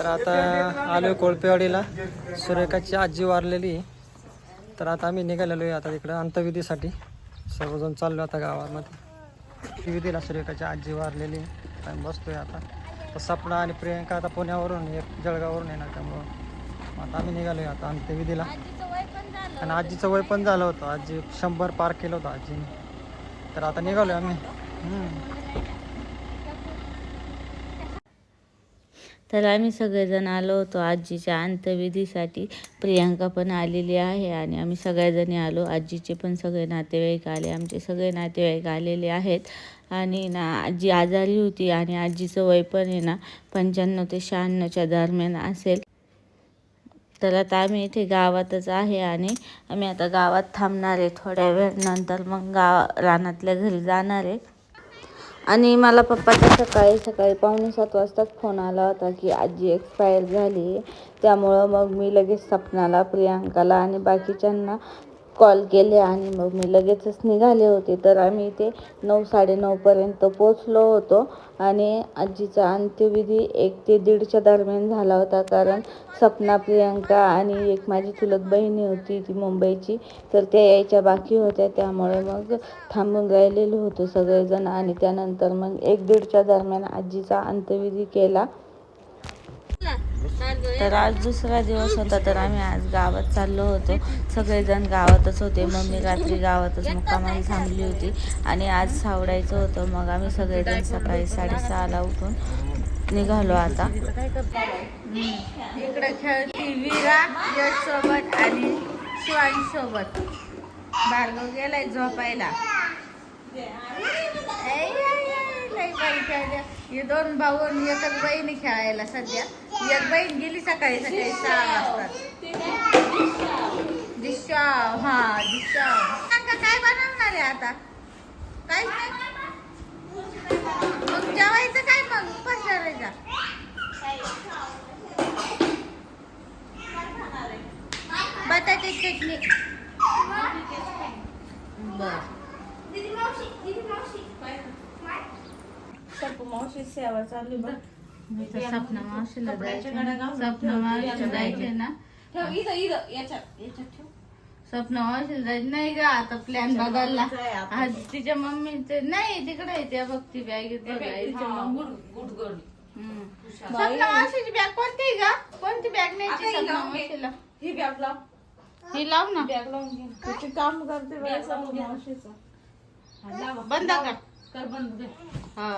तर आता आलोय कोळपेवाडीला. सुरेखाची आजी वारलेली आहे. तर आता आम्ही निघालेलो आहे आता तिकडं अंतविधीसाठी सर्वजण चाललो आता गावामध्ये. विधीला सुरेखाची आजी वारलेली आहे. आम्ही बसतोय आता. तर सपना आणि प्रियंका आता पुण्यावरून एक जळगाववरून येणार त्यामुळं. आता आम्ही निघालोय आता अंत्यविधीला. आणि आजीचं वय पण झालं होतं. आजी शंभर पार केलं होतं आजीने. तर आता निघालोय आम्ही. तर आम्ही सगळेजण आलो होतो आजीच्या अंत्यविधीसाठी. प्रियांका पण आलेली आहे आणि आम्ही सगळ्याजणी आलो. आजीचे पण सगळे नातेवाईक आले. आमचे सगळे नातेवाईक आलेले आहेत. आणि ना आजी आजारी होती आणि आजीचं वय पण आहे ना पंच्याण्णव ते शहाण्णवच्या दरम्यान असेल. तर आता आम्ही इथे गावातच आहे आणि आम्ही आता गावात थांबणार आहे. थोड्या वेळ नंतर मग गाव रानातल्या घरी जाणार आहे. आणि मला पप्पाचा सकाळी सकाळी पावणे सात वाजताच फोन आला होता की आजी एक्सपायर झाली. त्यामुळं मग मी लगेच सपनाला प्रियांकाला आणि बाकीच्यांना कॉल केले आणि मग मी लगेचच निघाले होते. तर आम्ही इथे नऊ साडेनऊपर्यंत पोचलो होतो आणि आजीचा अंत्यविधी एक ते दीडच्या दरम्यान झाला होता. कारण सपना प्रियांका आणि एक माझी चुलत बहिणी होती ती मुंबईची. तर त्या यायच्या बाकी होत्या. त्यामुळे मग थांबून राहिलेलो होतो सगळेजण आणि त्यानंतर मग एक दीडच्या दरम्यान आजीचा अंत्यविधी केला. तर आज दुसरा दिवस होता तर आम्ही आज गावात चाललो होतो. सगळेजण गावातच होते. मम्मी रात्री गावातच मुक्कामाला थांबली होती. आणि आज सावडायचं होतं. मग आम्ही सगळेजण सकाळी साडेसहाला उठून निघालो आता. इकडे खेळती विरा यश सोबत आणि शिवानी सोबत. गेलाय झोपायला. हे दोन भाऊ आणि एकच बहिणी खेळायला सध्या. एक बहीण गेली सकाळी सकाळी सहा वाजता. दिशा हा दिशा काय बनवणार आहे आता? काय? मग जेवायचं काय मग? उपास करायचा बटाटे चटणी. बर मावशी सेवा चालू बघ. सपना मावशीला जायचं सपना मावशीला जायचंय ना. सपना मावशीला जायचं. नाही का आता प्लॅन बदलला. आज तिच्या मम्मीचे नाही तिकडे आहे त्या बघ ती बघायचं सपना मावशीची बॅग कोणती आहे का कोणती बॅग न्यायची सपना मावशीला? ही बॅग लाव. ही लाव ना. बॅग लावून घे. काम करते मावशीचं. हा. बंद कर. कर बंद दे. हा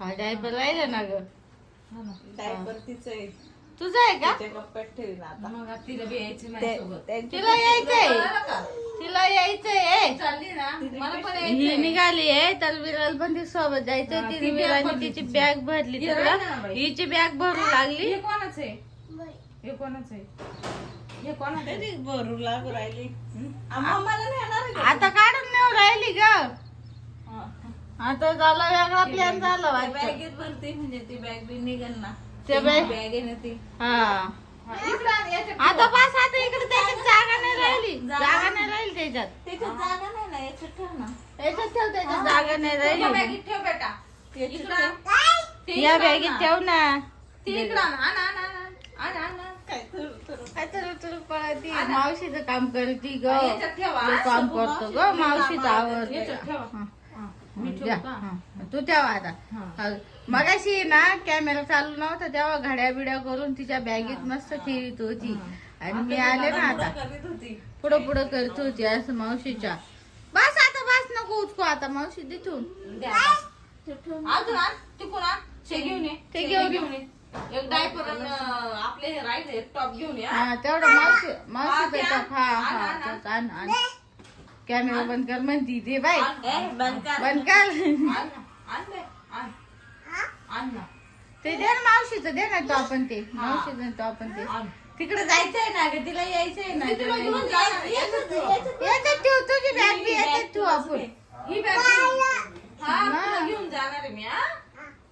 हा डायपर राहिला ना ग हा ना. डायपर तिचं आहे. तुझं आहे का त्या कप्प्यात ठेवीन आता मग तिला बी यायची ते- माझ्यासोबत. तिला यायचंय? तिला यायचंय चालली ना मला पण ही यायचंय. निघाली आहे तर विराल पण ती सोबत जायचंय हा, तिने ती भरली तिची तिची. बॅग भरली हे राहिलं ना तिला बाई. हिची बॅग भरू लागली हे कोणाचं आहे हे कोणाचं आहे हे कोणाचं आहे? भरू लागू राहिली आ, मम्माला नेणार आहे का? आता काढून नेऊ राहिली ग. आता झाला वेगळा प्लॅन झाला वाटतं. बॅगेत भरते म्हणजे ती बॅग बी निघेल ना. त्या बॅग? बॅग आहे ना ती. हा. हा, आता पास आता इकडे त्याच्यात जागा नाही राहिली. जागा नाही राहिली त्याच्यात. त्याच्यात जागा नाही ना याच्यात ठेव ना. याच्यात ठेव त्याच्यात जागा नाही राहिली. बॅगेत ठेव बेटा. या बॅगेत. ठेव ना. मावशीचं काम करती ग. काम करतो ग. मावशीचं आवड ठेवा. द्या. का? हा. तू तेव्हा आता. हा. मगाशी ना कॅमेरा चालू नव्हता तेव्हा घड्या बिड्या करून तिच्या बॅगेत मस्त ठेवीत होती. आणि मी आले ना आता. करीत होती. पुढं पुढं करत होती असं मावशीच्या. बस आता बस नको उचको आता मावशी तिथून. द्या. आता. अजून आण तिकून आण. शे घेऊन ये. ते घेऊन ये. एक डायपर आपले हे राहिले टॉप घेऊन ये हा. तेवढं मावशी मावशी हा, ते आण. हा आण, हा आण, तेच आण आण. कॅमेरा बंद कर म्हणती ते बाय बंद कर. बंद दे. ते दे ना मावशीचं दे ना तो आपण ते. मावशीचं तो आपण ते. तिकडे जायचंय ना ग तिला यायचंय ना. याच्यात ठेव. तुझी बॅग बी याच्यात ठेव आपण ही बॅग हा घेऊन जाणार आहे मी हा?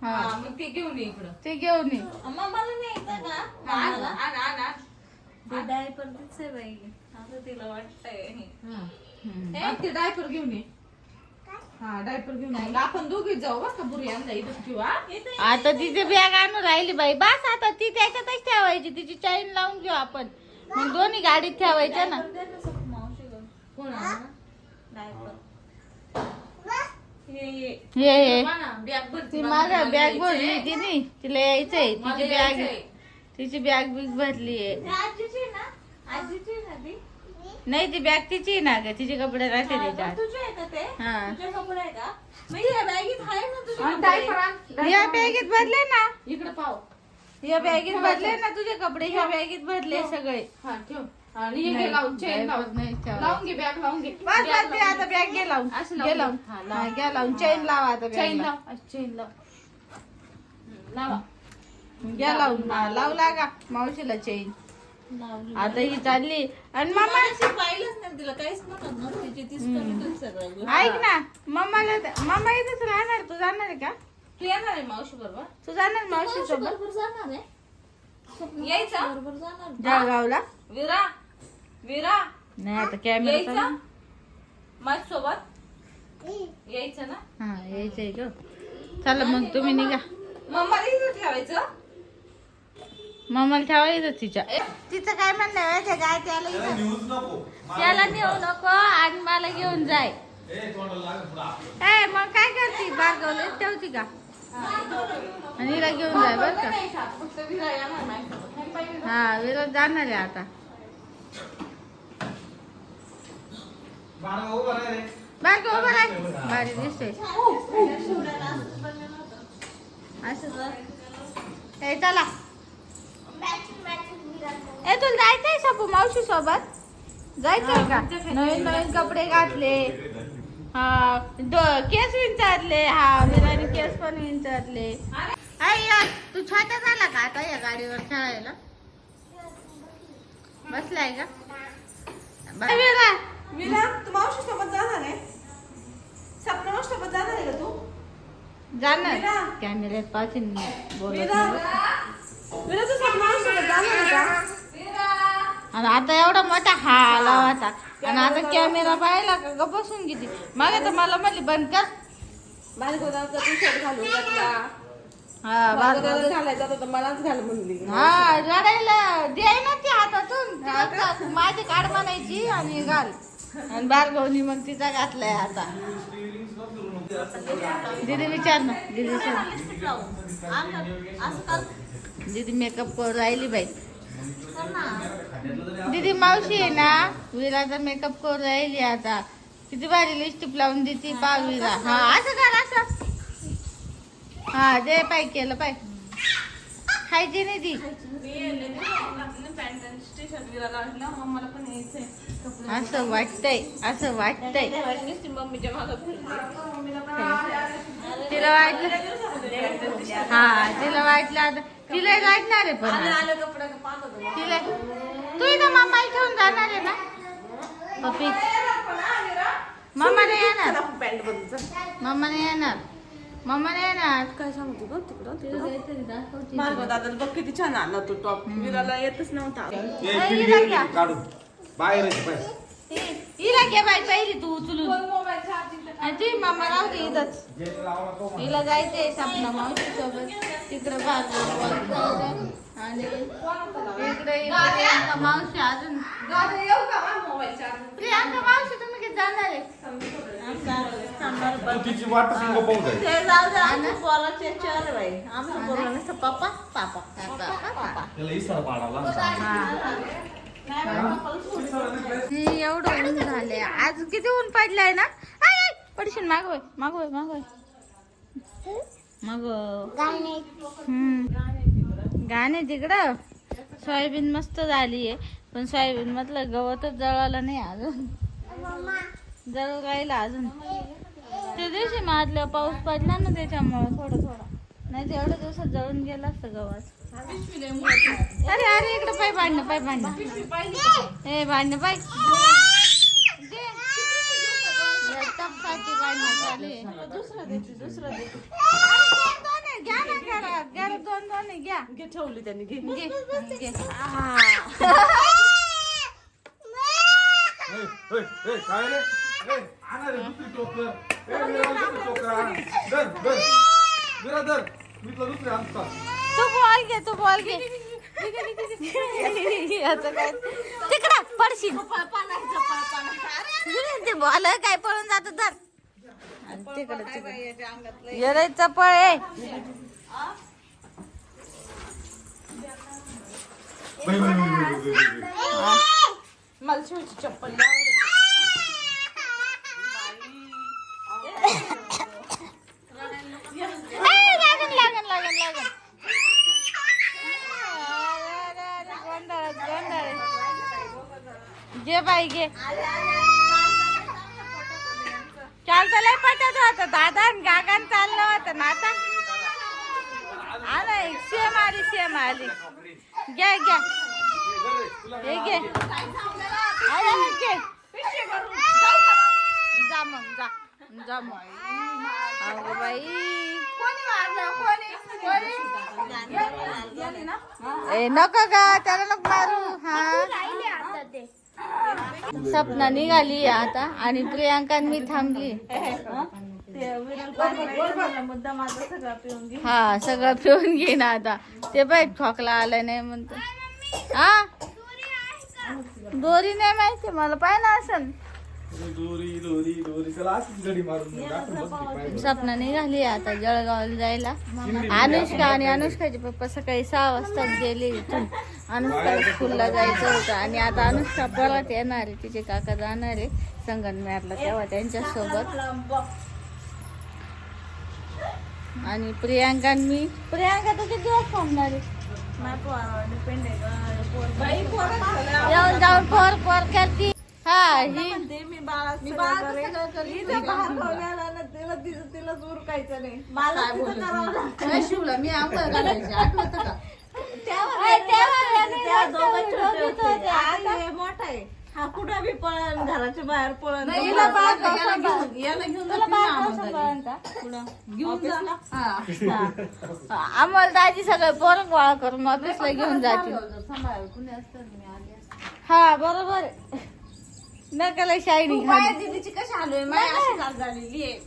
हा. मग ती घेऊन ये इकडं. ते घेऊन ये. मला नाही येतं का आण आण आण. आण ती डायपर दिसते बाई. आता तिला वाटतंय. हं. ते डायपर घेऊन ये. हा डायपर घेऊन आपण दोघी जाऊ बरं का बुरी आणला इथं किंवा आता तिचे बॅग आणून राहिली बाई. बस आता ती त्याच्यातच ठेवायची. तिची चैन लावून घेऊ आपण. मग दोन्ही गाडीत ठेवायच्या ना. कोण? हे? हे बॅग भरती ती माझा बॅग भरली तिने तिला यायचंय. तिची बॅग तिची बॅग बिग भरली आहे. नाही ती बॅग तिची आहे ना ग तिचे कपडे राहते त्याच्यात. तुझे आहे का ते? हा. तुझे कपडे आहे का? मग या बॅगीत आहे ना तुझे आणि कपडे? diaper आण. या बॅगेत भरले ना. इकडे पाव. या बॅगेत भरले ना तुझे कपडे ह्या बॅगेत भरले सगळे. हा ठेव. आणि हे घे लावून चेन लावून. नाही. लावून घे बॅग लावून घे. बस बस ते आता बॅग घे लावून. असं लावून घे लावून. हा, लाव. हा, घ्या लावून. चैन लावा आता चेन बॅगला. लाव. चेन लाव. हम्म, लावा. घ्या लावून. हा लावू लागा मावशीला चैन आता ही चालली. आणि मम्मा अशी पाहिलंच नाही तिला काहीच म्हणत नव्हती तिची तीच कमी सगळं. ऐक ना मम्माला मम्मा इथेच राहणार तू जाणार आहे का? तू येणार आहे मावशी बरोबर तू जाणार मावशी बरोबर जाणार आहे. यायचा? बरोबर जाणार. जळगावला विरा विरा. नाही आता कॅमेरा यायचा? माझ सोबत यायचं ना? हा यायचंय ग. चला मग तुम्ही निघा. मम्मा इथं ठेवायचं? मम्माला ठेवायचं तिच्या. तिचं काय म्हणणं आहे? काय त्याला इथं- त्याला नेऊ नको. आणि मला घेऊन जाय. ए मग काय करते? बारगावला ठेवती का? आणि हिला घेऊन जाय बर का. हा विरोध जाणार आहे आता. बारगा उभा राह भारी दिसतोय. असं ए चला. ए तुला जायचंय सबू मावशी सोबत? जायचंय का? नवीन नवीन कपडे घातले. हा केस विंचारले. हा विराने केस पण विंचारले. आई यार तू छोटा झाला का आता या गाडीवर खेळायला? बसलाय का? विरा विरा तू मावशी सोबत जाणार आहे? सपना मावशी सोबत जाणार आहे का तू? जाणार. कॅमेऱ्यात पाहतील बोलत विरा आणि आता एवढा मोठा हा आला होता. आणि आता कॅमेरा पाहिला का ग बसून किती मागे तर मला म्हणली बंद कर. टी शर्ट घालून घातला हा बार- गोदाला घालायचा होता तर मलाच घाल म्हणली. हा रडायला द्याय ना ती हातातून. माझी काढ म्हणायची आणि घाल. आणि बारगवनी मग तिचा घातलाय आता. दीदी विचार ना दीदी विचार दीदी मेकअप करून राहिली बाई. दीदी मावशी आहे ना विराचा मेकअप करून राहिली आता. किती भारी लिपस्टिक लावून देते पा विरा हा असं कर असं. हा दे पाय केलं पाय खायची नाही ती? कपडे असं वाटतंय असं वाटतंय. तिला वाटलं हा तिला वाटलं आता. तिला वाटणार आहे पण आता. आलं कपडे का पाहत होतो. तिला तू इथं मम्माला ठेवून जाणार आहे ना? पप्पी. मम्मा नाही येणार. नाही येणार मम्मा नाही येणार. काय सांगतो ग? तिकडं दादाला बघ किती छान आणला तो टॉप. विराला येतच नव्हता. हिला घ्या. काढून. बाहेर हिला बाई पहिली तू उचलून. आणि ती मम्मा राहू दे इथंच. हिला जायचंय सपना मावशी सोबत तिकडे भाग आणि इकडे प्रियांका मावशी अजून प्रियांका मावशी तुम्ही किती जाणार आहे? तू तिची वाट संग पाहून जाईल ते जाऊ दे पोराचे चार बाई. आमचं पोरं नुसतं. पप्पा पापा. त्याला इसारा पाडाला एवढं ऊन झालंय. आज किती ऊन पडलंय ना? पडशील मागवय मागवय मागवय माग हम्म. गाणे तिकडं. सोयाबीन मस्त झाली आहे पण सोयाबीन मधलं गवतच जळालं नाही अजून. जळू राहिलं अजून. त्या दिवशी मारलं पाऊस पडला ना त्याच्यामुळं थोडं थोडं. नाही तर एवढ्या दिवसात जळून गेलं असतं गवत. अरे अरे इकडे पाय भांडणं पाय भांडणं. ए भांडणं पाय दे. या टपसाठी भांडणं चालू आहे. दुसरं देते दुसरं देते अरे दोन दोन आहे, घ्या ना घरात घरात दोन दोन आहे, घ्या घे ठेवली त्यांनी घे. काय तू बॉल घे तू बॉल घे. तिकडं पडशील. ते बॉल काय पळून जात तर तिकडं तिकडं चपळ आहे. मला शिवची चप्पल लागन लागन लागन लागन. घे बाई घे तर लय पटत होत. दादा आणि गागान चाललं होतं. ना आता आला शेम आली शेम आली. घ्या घ्या. हे घे. अरे, घे. जा मग जा. जा मग. अगो बाई. ए नको का त्याला नको मारू. हा. सपना निघाली आता आणि प्रियांका मी थांबली. हा सगळं पिऊन घे ना आता. ते बाई ठोकला आलाय नाही म्हणतो. हा? दोरी नाही माहिती मला पाहिजे ना असं दोरी दोरी दोरी. चला अशीच गडी मारून मग. आपण बसली पाय सपना निघाली आता जळगावला जायला. अनुष्का आणि अनुष्काचे पप्पा सकाळी सहा वाजता गेले इथून. अनुष्काला स्कूलला जायचं होतं. आणि आता अनुष्का परत येणार आहे. तिचे काका जाणार आहे. संगनमेरला तेव्हा त्यांच्यासोबत. आणि प्रियांका आणि मी. प्रियांका तर किती दिवस थांबणार आहे? डिपेंड. येऊन जाऊन पोर पोर करती. हा ही मी बाळा मी बाळाचं सगळं करेन. इथे बाहेर ना तिला तिचं तिला उरकायचं नाही मला तिथं करावं लागतं. शिवला मी आंघोळ घालायची आठवतं का अय, तेव्हा यांनी त्या दोघं छोटे दोघीच होते. होते. आता हे मोठा आहे हा कुठं बी पळण घराच्या बाहेर पळण नाही, बाळ याला? घेऊन- याला घेऊन तुला जाते बाळ ना कसं आम्हाला. कळतं? घेऊन जा हा. आम्हाला दाजी सगळे पोरं गोळा करून ऑफिसला घेऊन जातील सांभाळायला कुणी असतं ना, मी आली असते. हा बरोबर आहे. नकल शायनी तू बाया दीदीची कशी आलोय माय अशी झाल झालेली आहे.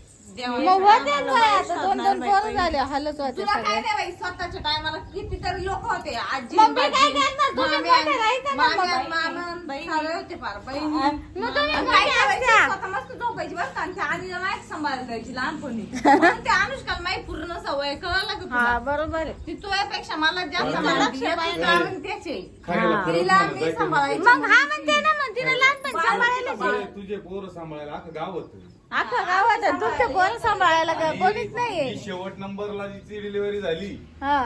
मग होते ना बाई, आता दोन दोन पोरं झाले हालत होते तुला काय सगळे. नाही बाई स्वतःच्या टायमाला कितीतरी लोक होते आजी मग मी बाजी, काय करणार? तुम्ही माम्या, मोठे राहायचे ना माम्या, मग. मामा, सगळे होते फार बहिणी. मग तुम्ही आणि मोठे काय करायचं? असता. स्वतः मस्त झोपायची का? आणि त्या आजीला माहीत सांभाळायला द्यायची लहानपणी. म्हणून त्या अनुष्काला माहीत पूर्ण सवय कळलं का हा तुला बरोबर आहे. ती तुझ्यापेक्षा मला जास्त. लक्ष कारण त्याचे खायला परत तिला म्हणत मी जायचं. सांभाळायची मग हा म्हणते ना मग तिने लहानपणी सांभाळायला तुझे तुझे पोरं सांभाळायला अख्खं गाव होतं अख्खा गावात आहे. तुमच्या पोरं सांभाळायला का कोणीच ही नाहीये शेवट नंबरला जिची डिलिव्हरी झाली हा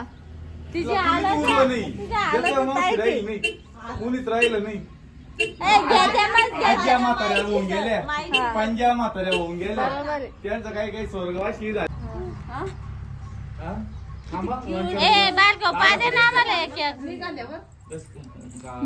तिची तिला कोणीच उरलं नाही राहिली नाही कोणीच राहिलं नाही आज्या त्या. म्हाताऱ्या होऊन गेल्या हा. पंजा म्हाताऱ्या होऊन गेल्या बरोबर आहे. त्यांचं काही काही स्वर्गवासी झालं हा? थांबा. ए बारको पादे ना आम्हाला एक एक निघाल्यावर बस.